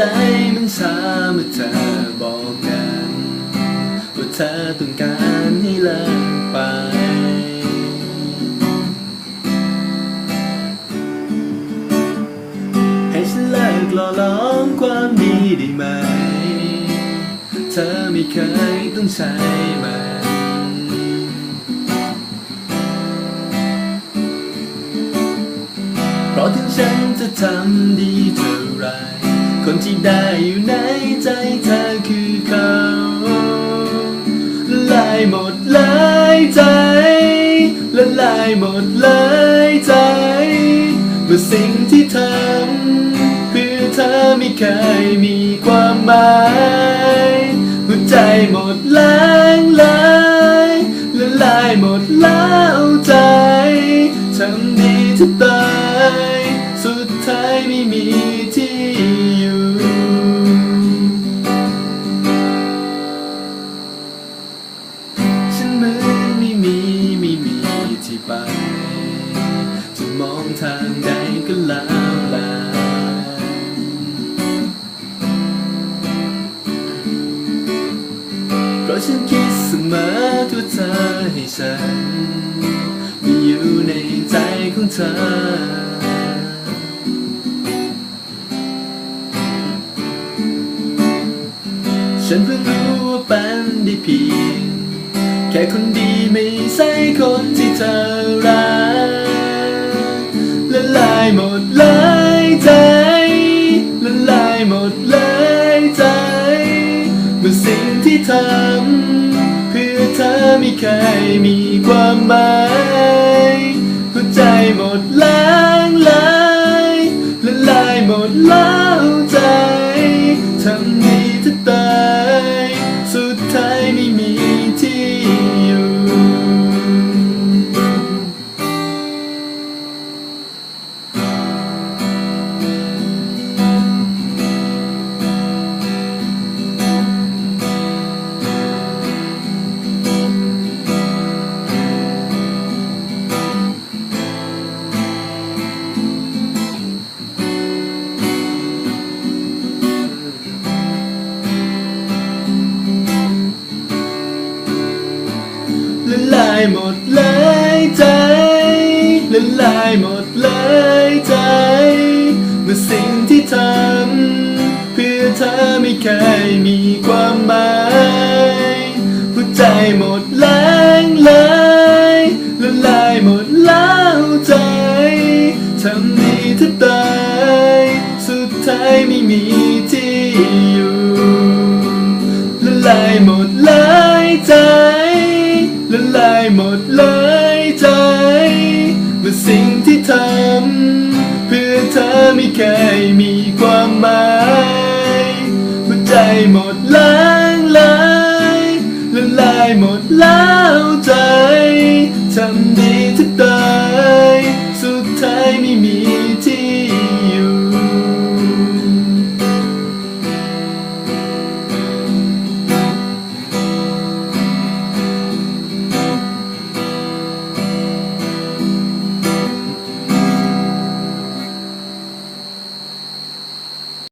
ใจมันชาเมื่อเธอบอกกันว่าเธอต้องการให้เลิกไปให้ฉันเลิกหล่อล้อมความดีได้ไหม เธอไม่เคยต้องใช้มันเพราะถึงฉันจะทำดีเท่ คนที่ได้อยู่ในใจเธอคือเขาละลายหมดเลยใจละลายหมดเลยใจเมื่อสิ่งที่ทำเพื่อเธอไม่เคยมีความหมายหัวใจหมดแรงเลยละลายหมดแล้วใจทำดีจะตา ที่ไป จะมองทางใดก็แล้วแลเพราะฉันคิดเสมอตัวเธอให้ฉันมีอยู่ในใจของเธอ ฉันเพิ่งรู้ว่าเป็นได้เพียง ค่คนดีไม่ใช่คนที่เธอรักละลายหมดเลยใจละลายหมดเลยใจเมื่อสิ่งที่ทำเพื่อเธอไม่เคยมีความหมายายหมดเลยใจละลายหมดเลยใจ เมื่อสิ่งที่ทำเพื่อเธอไม่เคยมีความหมายหัวใจหมดแรงเลยละลายหมดแล้วใจทำดีถ้าตายสุดท้ายไม่มีที่อยู่ละลายหมดเลยใจ ละลายหมดเลยใจเมื่อสิ่งที่ทำ เพื่อเธอไม่เคยมี